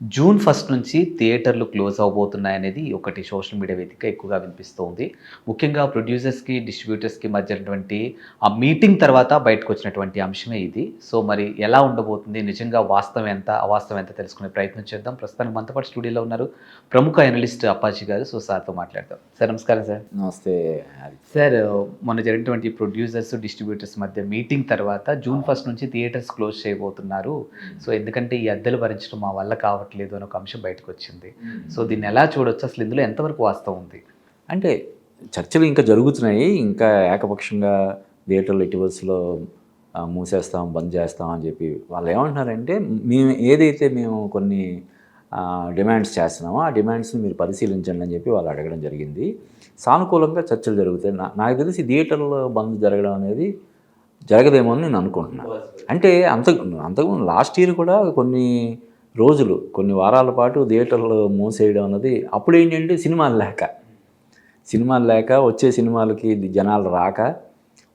June first నుంచి థియేటర్లు close అవబోతున్నాయనేది ఒకటి సోషల్ మీడియా వేదిక ఎక్కువగా వినిపిస్తోంది. ముఖ్యంగా ప్రొడ్యూసర్స్కి డిస్ట్రిబ్యూటర్స్కి మధ్య ఉన్నటువంటి ఆ మీటింగ్ తర్వాత బయటకు వచ్చినటువంటి అంశమే ఇది. సో మరి ఎలా ఉండబోతుంది? నిజంగా వాస్తవం ఎంత? అవాస్తవం ఎంత? తెలుసుకునే ప్రయత్నం చేద్దాం. ప్రస్తుతానికి మనతో పాటు స్టూడియోలో ఉన్నారు ప్రముఖ అనలిస్ట్ అప్పాజీ గారు. సో సార్తో మాట్లాడదాం. సార్ నమస్కారం సార్. నమస్తే సార్ మొన్న జరిగినటువంటి ప్రొడ్యూసర్స్ డిస్ట్రిబ్యూటర్స్ మధ్య మీటింగ్ తర్వాత జూన్ ఫస్ట్ నుంచి థియేటర్స్ క్లోజ్ చేయబోతున్నారు. సో ఎందుకంటే ఈ అద్దెలు భరించడం మా వల్ల కావట్లేదు అని ఒక అంశం బయటకు వచ్చింది సో దీన్ని ఎలా చూడొచ్చు? అసలు ఇందులో ఎంతవరకు వాస్తవం ఉంది? అంటే చర్చలు ఇంకా జరుగుతున్నాయి. ఇంకా ఏకపక్షంగా థియేటర్లు ఇటీవల్స్లో మూసేస్తాం బంద్ చేస్తాం అని చెప్పి వాళ్ళు ఏమంటున్నారంటే మేము ఏదైతే మేము కొన్ని డిమాండ్స్ చేస్తున్నామో ఆ డిమాండ్స్ని మీరు పరిశీలించండి అని చెప్పి వాళ్ళు అడగడం జరిగింది. సానుకూలంగా చర్చలు జరుగుతాయి. నా- నాకు తెలిసి థియేటర్లో బంద్ జరగడం అనేది జరగదేమో అని నేను అనుకుంటున్నాను అంటే అంత అంతకుముందు లాస్ట్ ఇయర్ కూడా కొన్ని రోజులు కొన్ని వారాల పాటు థియేటర్లు మూసేయడం అన్నది అప్పుడు ఏంటంటే సినిమాలు లేక. సినిమాలు లేక వచ్చే సినిమాలకి జనాలు రాక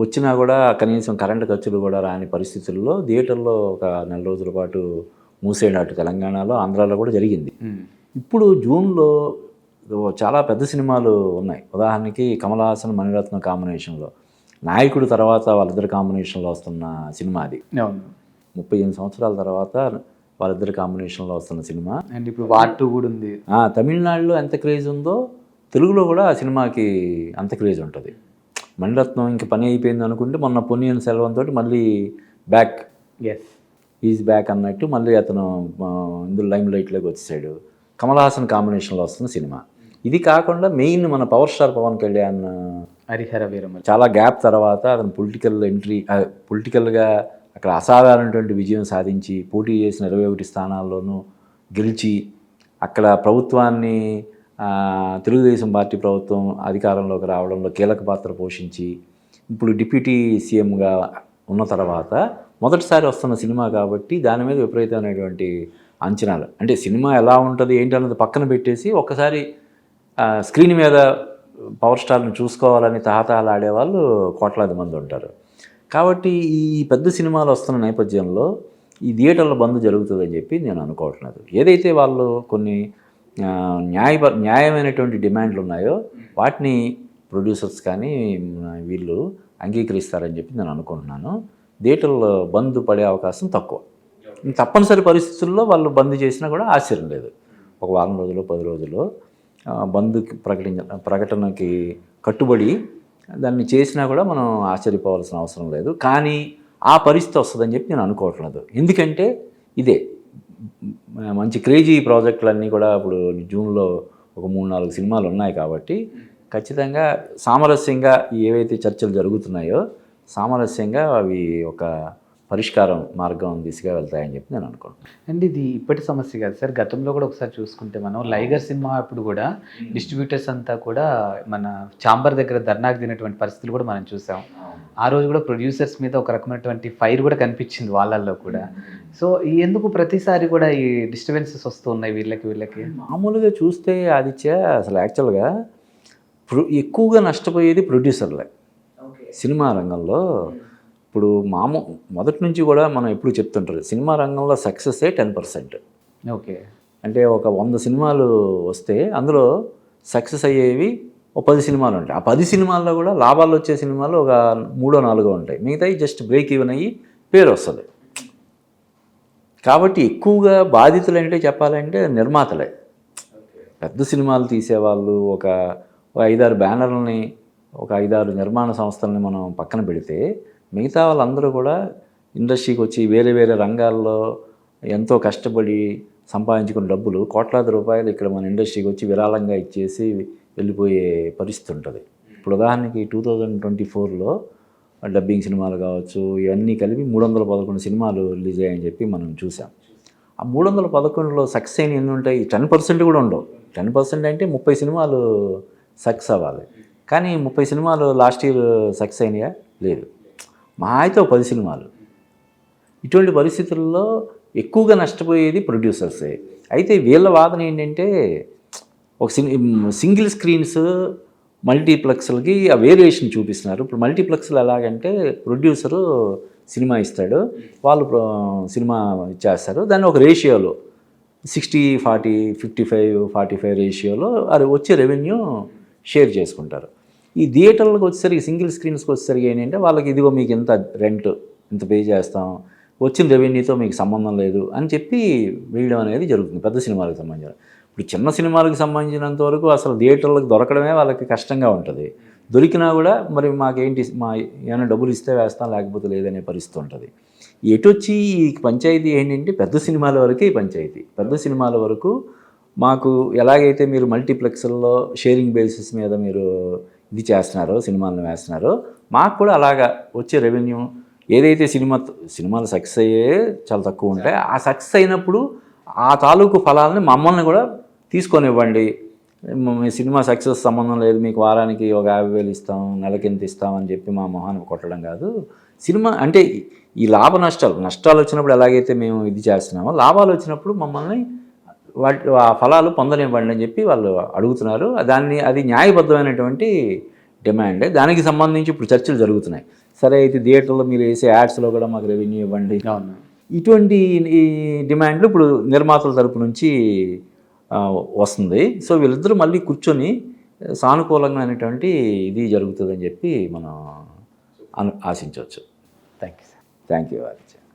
వచ్చినా కూడా కనీసం కరెంటు ఖర్చులు కూడా రాని పరిస్థితుల్లో థియేటర్లో ఒక నెల రోజుల పాటు మూసేయడం తెలంగాణలో ఆంధ్రాలో కూడా జరిగింది. ఇప్పుడు జూన్లో చాలా పెద్ద సినిమాలు ఉన్నాయి. ఉదాహరణకి కమల్ హాసన్ మణిరత్నం కాంబినేషన్లో నాయకుడు తర్వాత వాళ్ళిద్దరు కాంబినేషన్లో వస్తున్న సినిమా అది. ముప్పై ఎనిమిది సంవత్సరాల తర్వాత వాళ్ళిద్దరు కాంబినేషన్లో వస్తున్న సినిమా. అండ్ ఇప్పుడు వార్ టూ కూడా ఉంది. తమిళనాడులో ఎంత క్రేజ్ ఉందో తెలుగులో కూడా ఆ సినిమాకి అంత క్రేజ్ ఉంటుంది. మణిరత్నం ఇంక పని అయిపోయింది అనుకుంటే మొన్న పొన్నియన్ సెల్వం తోటి మళ్ళీ బ్యాక్ ఎస్ ఈజ్ బ్యాక్ అన్నట్టు మళ్ళీ అతను ఇందులో లైమ్ లైట్లోకి వచ్చేసాడు. కమల్ హాసన్ కాంబినేషన్లో వస్తున్న సినిమా. ఇది కాకుండా మెయిన్ మన పవర్ స్టార్ పవన్ కళ్యాణ్ హరిహర వీరమల్ చాలా గ్యాప్ తర్వాత అతను పొలిటికల్ ఎంట్రీ పొలిటికల్గా అక్కడ అసాధారణటువంటి విజయం సాధించి పోటీ చేసిన ఇరవై ఒకటి స్థానాల్లోనూ గెలిచి అక్కడ ప్రభుత్వాన్ని తెలుగుదేశం పార్టీ ప్రభుత్వం అధికారంలోకి రావడంలో కీలక పాత్ర పోషించి ఇప్పుడు డిప్యూటీ సీఎంగా ఉన్న తర్వాత మొదటిసారి వస్తున్న సినిమా కాబట్టి దాని మీద విపరీతమైనటువంటి అంచనాలు. అంటే సినిమా ఎలా ఉంటుంది ఏంటి అన్నది పక్కన పెట్టేసి ఒక్కసారి స్క్రీన్ మీద పవర్ స్టార్ని చూసుకోవాలని తహతహలు ఆడేవాళ్ళు కోట్లాది మంది ఉంటారు. కాబట్టి ఈ పెద్ద సినిమాలు వస్తున్న నేపథ్యంలో ఈ థియేటర్ల బంద్ జరుగుతుందని చెప్పి నేను అనుకోవట్లేదు. ఏదైతే వాళ్ళు కొన్ని న్యాయ న్యాయమైనటువంటి డిమాండ్లు ఉన్నాయో వాటిని ప్రొడ్యూసర్స్ కానీ వీళ్ళు అంగీకరిస్తారని చెప్పి నేను అనుకుంటున్నాను. థియేటర్లో బంద్ పడే అవకాశం తక్కువ. తప్పనిసరి పరిస్థితుల్లో వాళ్ళు బంద్ చేసినా కూడా ఆశ్చర్యం లేదు. ఒక వారం రోజులు పది రోజులు బంద్ ప్రకటించ ప్రకటనకి కట్టుబడి దాన్ని చేసినా కూడా మనం ఆశ్చర్యపోవాల్సిన అవసరం లేదు. కానీ ఆ పరిస్థితి వస్తుందని చెప్పి నేను అనుకోవట్లేదు. ఎందుకంటే ఇదే. మంచి క్రేజీ ప్రాజెక్టులన్నీ కూడా ఇప్పుడు జూన్లో ఒక మూడు నాలుగు సినిమాలు ఉన్నాయి కాబట్టి ఖచ్చితంగా సామరస్యంగా ఏవైతే చర్చలు జరుగుతున్నాయో సామరస్యంగా అవి ఒక పరిష్కారం మార్గం దిశగా వెళ్తాయని చెప్పి నేను అనుకుంటున్నాను. అండ్ ఇది ఇప్పటి సమస్య కాదు సార్. గతంలో కూడా ఒకసారి చూసుకుంటే మనం లైగర్ సినిమా అప్పుడు కూడా డిస్ట్రిబ్యూటర్స్ అంతా కూడా మన చాంబర్ దగ్గర ధర్నాకు తినటువంటి పరిస్థితులు కూడా మనం చూసాం. ఆ రోజు కూడా ప్రొడ్యూసర్స్ మీద ఒక రకమైనటువంటి ఫైర్ కూడా కనిపించింది వాళ్ళల్లో కూడా. సో ఈ ఎందుకు ప్రతిసారి కూడా ఈ డిస్టర్బెన్సెస్ వస్తూ ఉన్నాయి వీళ్ళకి వీళ్ళకి? మామూలుగా చూస్తే ఆదిత్య అసలు యాక్చువల్గా ప్రొ ఎక్కువగా నష్టపోయేది ప్రొడ్యూసర్లే. సినిమా రంగంలో ఇప్పుడు మామూ మొదటి నుంచి కూడా మనం ఎప్పుడు చెప్తుంటారు సినిమా రంగంలో సక్సెస్ టెన్ పర్సెంట్. ఓకే. అంటే ఒక వంద సినిమాలు వస్తే అందులో సక్సెస్ అయ్యేవి ఒక పది సినిమాలు ఉంటాయి. ఆ పది సినిమాల్లో కూడా లాభాలు వచ్చే సినిమాలు ఒక మూడో నాలుగో ఉంటాయి. మిగతాయి జస్ట్ బ్రేక్ ఈవెన్ అయ్యి పేరు వస్తుంది. కాబట్టి ఎక్కువగా బాధితులు అంటే చెప్పాలంటే నిర్మాతలే. పెద్ద సినిమాలు తీసేవాళ్ళు ఒక ఒక ఐదారు బ్యానర్లని ఒక ఐదారు నిర్మాణ సంస్థలని మనం పక్కన పెడితే మిగతా వాళ్ళందరూ కూడా ఇండస్ట్రీకి వచ్చి వేరే వేరే రంగాల్లో ఎంతో కష్టపడి సంపాదించుకున్న డబ్బులు కోట్లాది రూపాయలు ఇక్కడ మన ఇండస్ట్రీకి వచ్చి విరాళంగా ఇచ్చేసి వెళ్ళిపోయే పరిస్థితి ఉంటుంది. ఇప్పుడు ఉదాహరణకి టూ థౌజండ్ ట్వంటీ ఫోర్లో డబ్బింగ్ సినిమాలు కావచ్చు ఇవన్నీ కలిపి మూడు వందల పదకొండు సినిమాలు రిలీజ్ అయ్యాయని చెప్పి మనం చూసాం. ఆ మూడు వందల పదకొండులో సక్సెస్ అయిన ఎన్ని ఉంటాయి టెన్ పర్సెంట్ కూడా ఉండవు. టెన్ పర్సెంట్ అంటే ముప్పై సినిమాలు సక్సెస్ అవ్వాలి. కానీ ముప్పై సినిమాలు లాస్ట్ ఇయర్ సక్సెస్ అయినాయా? లేదు. మా అయితే ఒక పది సినిమాలు. ఇటువంటి పరిస్థితుల్లో ఎక్కువగా నష్టపోయేది ప్రొడ్యూసర్సే. అయితే వీళ్ళ వాదన ఏంటంటే ఒక సింగిల్ స్క్రీన్స్ మల్టీప్లెక్స్లకి ఆ వేరియేషన్ చూపిస్తున్నారు. ఇప్పుడు మల్టీప్లెక్స్లు ఎలాగంటే ప్రొడ్యూసరు సినిమా ఇస్తాడు వాళ్ళు సినిమా ఇచ్చేస్తారు దాన్ని ఒక రేషియోలో sixty forty fifty five forty five రేషియోలో అది వచ్చే రెవెన్యూ షేర్ చేసుకుంటారు. ఈ థియేటర్లకు వచ్చేసరికి సింగిల్ స్క్రీన్స్కి వచ్చేసరికి ఏంటంటే వాళ్ళకి ఇదిగో మీకు ఇంత రెంట్ ఇంత పే చేస్తాం వచ్చిన రెవెన్యూతో మీకు సంబంధం లేదు అని చెప్పి వేయడం అనేది జరుగుతుంది పెద్ద సినిమాలకు సంబంధించిన. ఇప్పుడు చిన్న సినిమాలకు సంబంధించినంత వరకు అసలు థియేటర్లకు దొరకడమే వాళ్ళకి కష్టంగా ఉంటుంది. దొరికినా కూడా మరి మాకేంటి మా ఏమైనా డబ్బులు ఇస్తే వేస్తాం లేకపోతే లేదనే పరిస్థితి ఉంటుంది. ఎటొచ్చి ఈ పంచాయతీ ఏంటంటే పెద్ద సినిమాల వరకే ఈ పంచాయతీ. పెద్ద సినిమాల వరకు మాకు ఎలాగైతే మీరు మల్టీప్లెక్స్ల్లో షేరింగ్ బేసిస్ మీద మీరు ఇది చేస్తున్నారు సినిమాలను వేస్తున్నారు. మాకు కూడా అలాగా వచ్చే రెవెన్యూ ఏదైతే సినిమా సినిమాలు సక్సెస్ అయ్యే చాలా తక్కువ ఉంటాయి ఆ సక్సెస్ అయినప్పుడు ఆ తాలూకు ఫలాలని మమ్మల్ని కూడా తీసుకొని ఇవ్వండి మీ సినిమా సక్సెస్ సంబంధం లేదు మీకు వారానికి ఒక యాభై వేలు ఇస్తాం నెలకి ఎంత అని చెప్పి మా మొహాన్ని కొట్టడం కాదు. సినిమా అంటే ఈ లాభ నష్టాలు నష్టాలు వచ్చినప్పుడు ఎలాగైతే మేము ఇది చేస్తున్నామో లాభాలు వచ్చినప్పుడు మమ్మల్ని వాటి ఆ ఫలాలు పొందనివ్వండి అని చెప్పి వాళ్ళు అడుగుతున్నారు. దాన్ని అది న్యాయబద్ధమైనటువంటి డిమాండ్. దానికి సంబంధించి ఇప్పుడు చర్చలు జరుగుతున్నాయి. సరే అయితే థియేటర్లో మీరు వేసే యాడ్స్లో కూడా మాకు రెవెన్యూ ఇవ్వండి. ఇటువంటి ఈ డిమాండ్లు ఇప్పుడు నిర్మాతల తరపు నుంచి వస్తుంది. సో వీళ్ళిద్దరూ మళ్ళీ కూర్చొని సానుకూలమైనటువంటి ఇది జరుగుతుందని చెప్పి మనం ఆశించవచ్చు. Thank you sir. Thank you